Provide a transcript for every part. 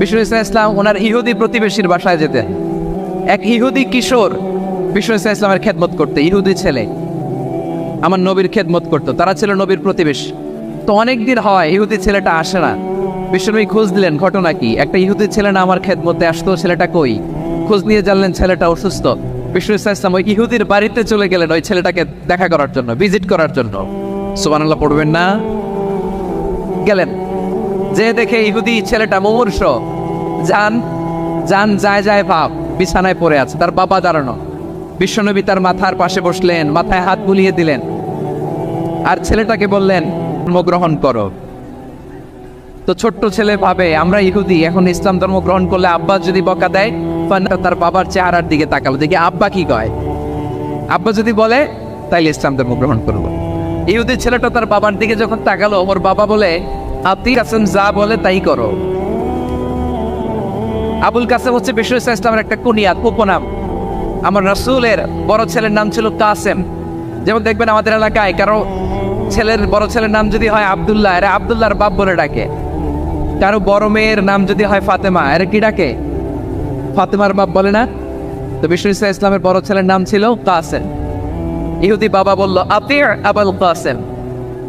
বিষ্ণু ইসলাম ইসলাম ওনার ইহুদি প্রতিবেশীর বাসায় যেতেন। এক ইহুদি কিশোর বিষ্ণু ইসলাম ইসলামের খেদমত করতে, ইহুদি ছেলে। আমার নবীর খেদমত করতো, তারা ছিল নবীর প্রতিবেশী। তো অনেক দিন হয় ইহুদি ছেলেটা আসে না। বিশ্বনবী খোঁজ দিলেন ঘটনা কি? একটা ইহুদি ছেলে না আমার খেদমতে আসতো, ছেলেটা কই? খোঁজ নিয়ে জানলেন ছেলেটা অসুস্থ। বিষ্ণু ইসলাম ওই ইহুদির বাড়িতে চলে গেলেন ওই ছেলেটাকে দেখা করার জন্য, ভিজিট করার জন্য। সুবহানাল্লাহ, পড়বেন না? গেলেন। যে দেখে ইহুদি ছেলেটা মুমূর্ষ যান যান যায় যায় ভাব, বিছানায় পড়ে আছে, তার বাবা দাঁড়ানো। বিশ্বনবী তার মাথার পাশে বসলেন, মাথায় হাত বুলিয়ে দিলেন। আর ছেলেটাকে বললেন, ধর্মগ্রহণ করো। তো ছোট্ট ছেলে ভাবে, আমরা ইহুদি, এখন ইসলাম ধর্ম গ্রহণ করলে আব্বা যদি বকা দেয় তার বাবার চেহারার দিকে তাকালো, দেখি আব্বা কি কয়? আব্বা যদি বলে, তাইলে ইসলাম ধর্ম গ্রহণ করব। ইহুদি ছেলেটা তার বাবার দিকে যখন তাকালো, ওর বাবা বলে আপনি কাসেম যা বলে তাই করো। আবুল কাসেম হচ্ছে বিশ্ব ইসলামের একটা কুনিয়াত উপনাম আমার রসুলের বড় ছেলের নাম ছিল কাসেম। যেমন দেখবেন আমাদের এলাকায় কারও ছেলের বড় ছেলের নাম যদি হয় আব্দুল্লাহ, এরা আব্দুল্লাহর বাপ বলে ডাকে। কারও বড় মেয়ের নাম যদি হয় ফাতেমা, এরা কি ডাকে? ফাতেমার বাপ বলে না? তো বিশ্ব ইসলামের বড় ছেলের নাম ছিল কাসেম। ইহুদি বাবা বলল আতির আবুল কাসেম।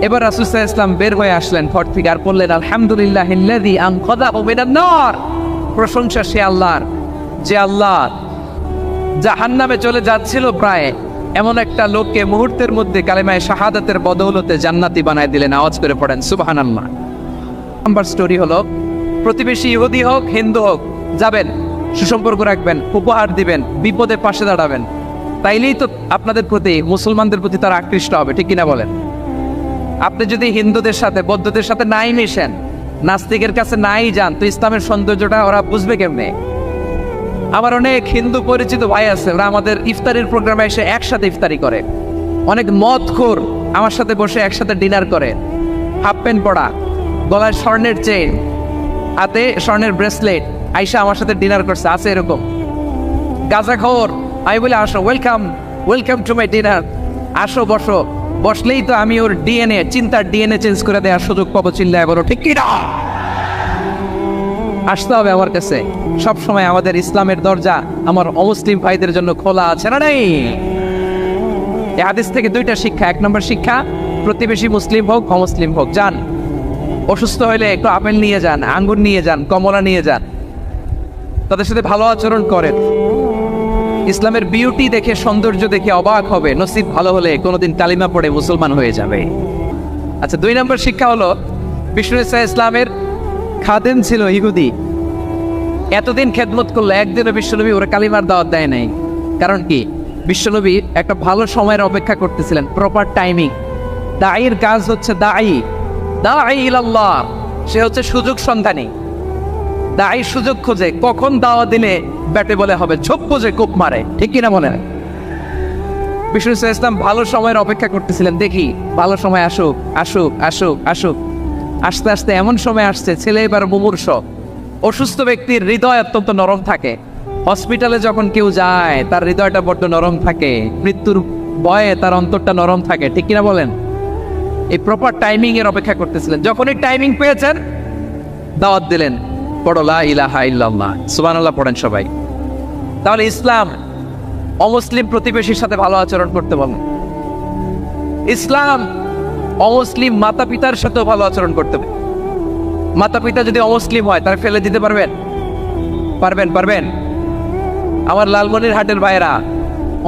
এবার রাসুসাহ ইসলাম বের হয়ে আসলেন, ঘর থেকে, আর বললেন, আলহামদুলিল্লাহ প্রশংসা সে আল্লাহর, যে আল্লাহ জাহান্নামে চলে যাচ্ছিল প্রায়। এমন একটা লোককে মুহূর্তের মধ্যে কালেমায় শাহাদাতের বদৌলতে জান্নাতি বানায় দিলেন। আওয়াজ করে পড়েন, সুবহানাল্লাহ। নাম্বার স্টোরি হলো, প্রতিবেশী ইহুদি হোক, হিন্দু হোক, যাবেন, সুসম্পর্ক রাখবেন, উপহার দিবেন, বিপদে পাশে দাঁড়াবেন। তাইলেই তো আপনাদের প্রতি, মুসলমানদের প্রতি তারা আকৃষ্ট হবে, ঠিক কিনা বলেন? আপনি যদি হিন্দুদের সাথে, বৌদ্ধদের সাথে নাই মিশেন, নাস্তিকের কাছে নাই যান, তো ইসলামের সৌন্দর্যটা ওরা বুঝবে কেমনে? আমার অনেক হিন্দু পরিচিত ভাই আছে, ওরা আমাদের ইফতারির প্রোগ্রামে এসে একসাথে ইফতারি করে। অনেক মদ খোর আমার সাথে বসে একসাথে ডিনার করে। হাফ প্যান্ট পরা গলায় স্বর্ণের চেইন, হাতে স্বর্ণের ব্রেসলেট, আইসা আমার সাথে ডিনার করছে, আছে এরকম। গাজা খোর, আমি বলে, আসো welcome welcome to my dinner আসো, বসো। বসলেই তো আমি ওর ডিএনএ, চিন্তার ডিএনএ চেঞ্জ করে দেওয়ার সুযোগ পাবো চিল্লায় বলো, ঠিক কি না আসতে হবে আমার কাছে। সব সময় আমাদের ইসলামের দরজা আমার অমুসলিম ভাইদের জন্য খোলা আছে না নাই? এই হাদিস থেকে দুইটা শিক্ষা, এক নম্বর শিক্ষা, প্রতিবেশী মুসলিম হোক, অমুসলিম হোক, যান। অসুস্থ হলে একটু আপেল নিয়ে যান, আঙ্গুর নিয়ে যান, কমলা নিয়ে যান। তাদের সাথে ভালো আচরণ করেন। ইসলামের বিউটি দেখে, সৌন্দর্য দেখে অবাক হবে। নসিব ভালো হলে কোনোদিন কালিমা পড়ে মুসলমান হয়ে যাবে। আচ্ছা দুই নম্বর শিক্ষা হলো, বিষ্ণু ইসা ইসলামের খাদেম ছিল ইহুদি। এতদিন খেদমত করল, একদিনও বিশ্বনবী ওরা কালিমার দাওয়াত দেয় নাই। কারণ কি? বিশ্বনবী একটা ভালো সময়ের অপেক্ষা করতেছিলেন প্রপার টাইমিং দায়ের কাজ হচ্ছে দায়ী দায়ী ইলাল্লাহ, সে হচ্ছে সুযোগ সন্ধানী। দায়ী সুযোগ খোঁজে কখন দাওয়া দিলে ব্যাটে বলে হবে, ঝোপ বোঝে কোপ মারে। ঠিক কিনা মনে হয়? বিষ্ণু ইসলাম ভালো সময়ের অপেক্ষা করতেছিলেন। দেখি, ভালো সময় আসুক আসুক আসুক আসুক। আস্তে আস্তে এমন সময় আসছে, ছেলে এবার মুমূর্ষ। অসুস্থ ব্যক্তির হৃদয় অত্যন্ত নরম থাকে। হসপিটালে যখন কেউ যায়, তার হৃদয়টা বড্ড নরম থাকে। মৃত্যুর ভয়ে তার অন্তরটা নরম থাকে। ঠিক কিনা বলেন? এই প্রপার টাইমিং এর অপেক্ষা করতেছিলেন। যখনই টাইমিং পেয়েছেন, দাওয়াত দিলেন। পড়েন সবাই। তাহলে ইসলাম, অমুসলিম প্রতিবেশীর সাথে ভালো আচরণ করতে ইসলাম, অমুসলিম মাতা পিতার সাথেও ভালো আচরণ করতে হবে মাতা পিতা যদি অমুসলিম হয়, তারা ফেলে দিতে পারবেন? পারবেন পারবেন? আমার লালমনির হাটের ভাইয়েরা,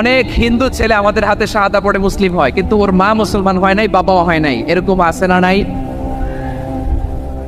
অনেক হিন্দু ছেলে আমাদের হাতে শাহাদা পড়ে মুসলিম হয়, কিন্তু ওর মা মুসলমান হয় নাই, বাবাও হয় নাই। এরকম আছে না নাই?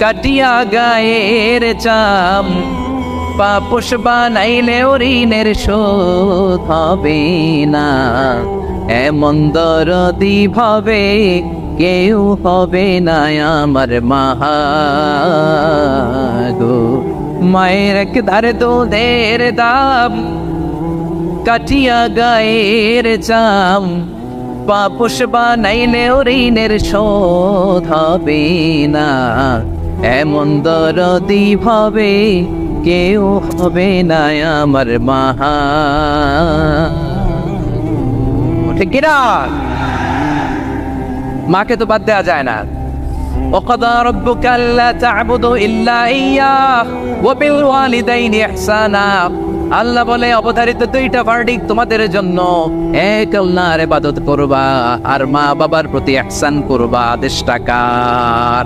কাটিয়া গায়ের চাম। পাপুষ বানাইলে ঋণের শোধ হবে না। এমন দরদি ভাবে কেউ হবে না আমার মাহাগো মায়ের এক ধারে দুধের দাম, কাটিয়া গায়ের চাম। পাপুষ বানাইলে ঋণের শোধ হবে না। এমন দরদি ভাবে কেউ হবে না আমার মাহা ঠিক কিনা মাকে তো বাদ দেওয়া যায় না وقضى ربك ألا تعبدوا إلا إياه وبالوالدين إحسانا আল্লাহ বলে অবধারিত দুইটা ভার্ডিক তোমাদের জন্য এক আল্লাহর ইবাদত করবা আর মা বাবার প্রতি ihsan করবা আদেশটা কার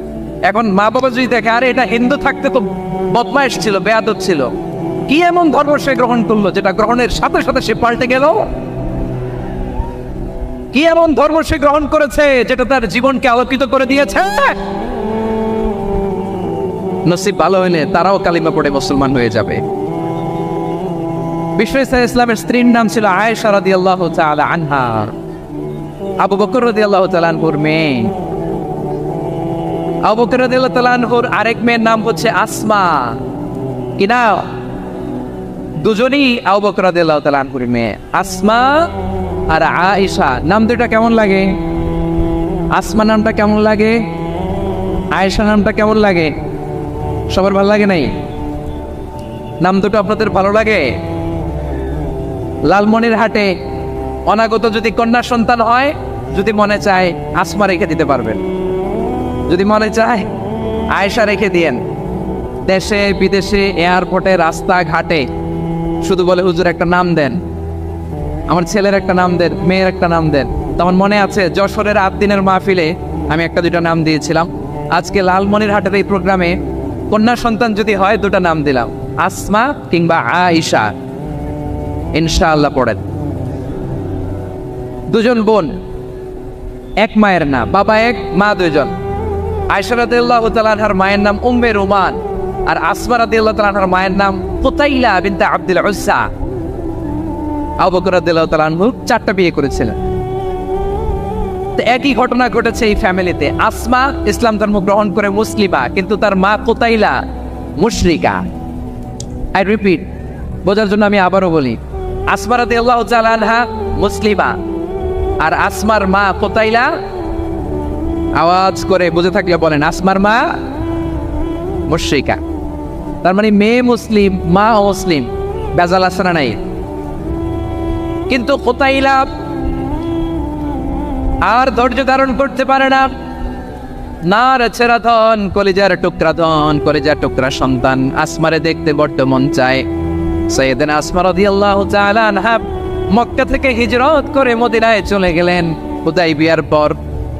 এখন মা বাবা যদি দেখে, আরে এটা হিন্দু থাকতে তো বদমাইশ ছিল বেয়াদত ছিল, কি এমন ধর্ম সে গ্রহণ করল যেটা গ্রহণের সাথে সাথে সে পাল্টে গেল? কি এমন ধর্ম সে গ্রহণ করেছে যেটা তার জীবনকে আলোকিত করে দিয়েছে? নসিব ভালো হইলে তারাও কালিমা পড়ে মুসলমান হয়ে যাবে। বিশ্ব ইসলামের স্ত্রীর নাম ছিল আয়েশা রাদিয়াল্লাহু তাআলা আনহা। আবু বকর রাদিয়াল্লাহু তাআলা আনহুর মেয়ে। আবু বকর রাদিয়াল্লাহু আনহুর আরেক মেয়ের নাম হচ্ছে আসমা। কি না? দুজনই আবু বকর রাদিয়াল্লাহু আনহুর মেয়ে। আসমা আর আয়েশা, নাম দুটা কেমন লাগে? আসমা নামটা কেমন লাগে? আয়েশা নামটা কেমন লাগে? সবার ভালো লাগে নাই? নাম দুটো আপনাদের ভালো লাগে? লালমনির হাটে অনাগত যদি কন্যা সন্তান হয়, যদি মনে চায়, আসমা রেখে দিতে পারবেন। যদি মনে চায়, আয়েশা রেখে দিয়েন। দেশে, বিদেশে, এয়ারপোর্টে, রাস্তাঘাটে। শুধু বলে, হুজুর, একটা নাম দেন। আমার ছেলের একটা নাম দেন, মেয়ের একটা নাম দেন। আমার মনে আছে, যশোরের আট দিনের মাহফিলে আমি একটা দুইটা নাম দিয়েছিলাম। আজকে লালমনির হাটের এই প্রোগ্রামে কন্যা সন্তান যদি হয়, দুটা নাম দিলাম। আসমা কিংবা আয়েশা। ইনশাআল্লাহ পড়েন। দুজন বোন, এক মায়ের নাম বাবা এক, মা দুজন আয়েশা রাদিয়াল্লাহু মায়ের নাম উম্মে রুমান আর আসমা রাদিয়াল্লাহু তাআলার মায়ের নাম কুতাইলা বিনতে আব্দুল উজ্জা আবু বকর রাদিয়াল্লাহু তাআলা আনহু চারটা বিয়ে করেছিলেন। একই ঘটনা ঘটেছে এই ফ্যামিলিতে। আসমা ইসলাম ধর্ম গ্রহণ করে মুসলিমা, কিন্তু তার মা কোতাইলা মুশরিকা। আই রিপিট বোঝার জন্য আমি আবারও বলি, আসমা রাদিয়াল্লাহু তাআলা আনহা মুসলিমা আর আসমার মা কোতাইলা আওয়াজ করে বুঝে থাকলে বলেন, আসমার মা মুশরিকা। তার মানে মেয়ে মুসলিম, মা মুসলিম, বেজাল আছে না নাই? কিন্তু কোতাইলা আর ধৈর্য ধারণ করতে পারে না। না ছেড়া ধন, কলিজার টুকরা ধন, কলিজার টুকরা সন্তান, আসমারে দেখতে বড্ড মন চায়। সৈয়দিন আসমা রাদিয়াল্লাহু তাআলা আনহা মক্কা থেকে হিজরত করে মদিনায় চলে গেলেন। হুদাই বিয়ার পর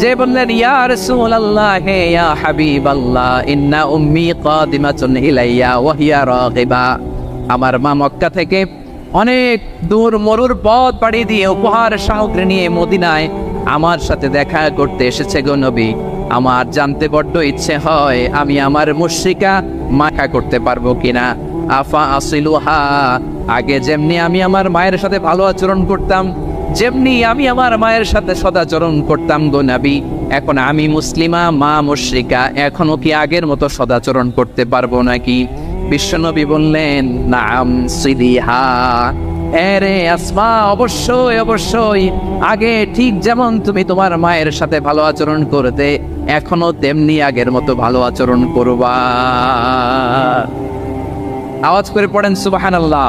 যে বললেন, ইয়া রাসূলুল্লাহ, হে ইয়া হাবিবাল্লাহ, ইন্না উম্মি কাদিমাতুন ইলাইয়া ওয়া হিয়া রাগিবা। আমার মা মক্কা থেকে অনেক দূর মরুর পথ পাড়ি দিয়ে উপহার সামগ্রী নিয়ে মদিনায় আমার সাথে দেখা করতে এসেছে গো নবী। আমার জানতে বড্ড ইচ্ছে হয় আমি আমার মুশ্রিকা মাখা করতে পারব কিনা। আফা আসিলুহা, আগে যেমনি আমি আমার মায়ের সাথে ভালো আচরণ করতাম যেমনি আমি আমার মায়ের সাথে সদাচরণ করতাম গো নাবি, এখন আমি মুসলিমা, মা মুশ্রিকা, এখনও কি আগের মতো সদাচরণ করতে পারব নাকি? বিশ্বনবী বললেন, নাম সিদিহা। এরে আসমা, অবশ্যই অবশ্যই। আগে ঠিক যেমন তুমি তোমার মায়ের সাথে ভালো আচরণ করতে, এখনও তেমনি আগের মতো ভালো আচরণ করবা। আওয়াজ করে পড়েন সুবাহান আল্লাহ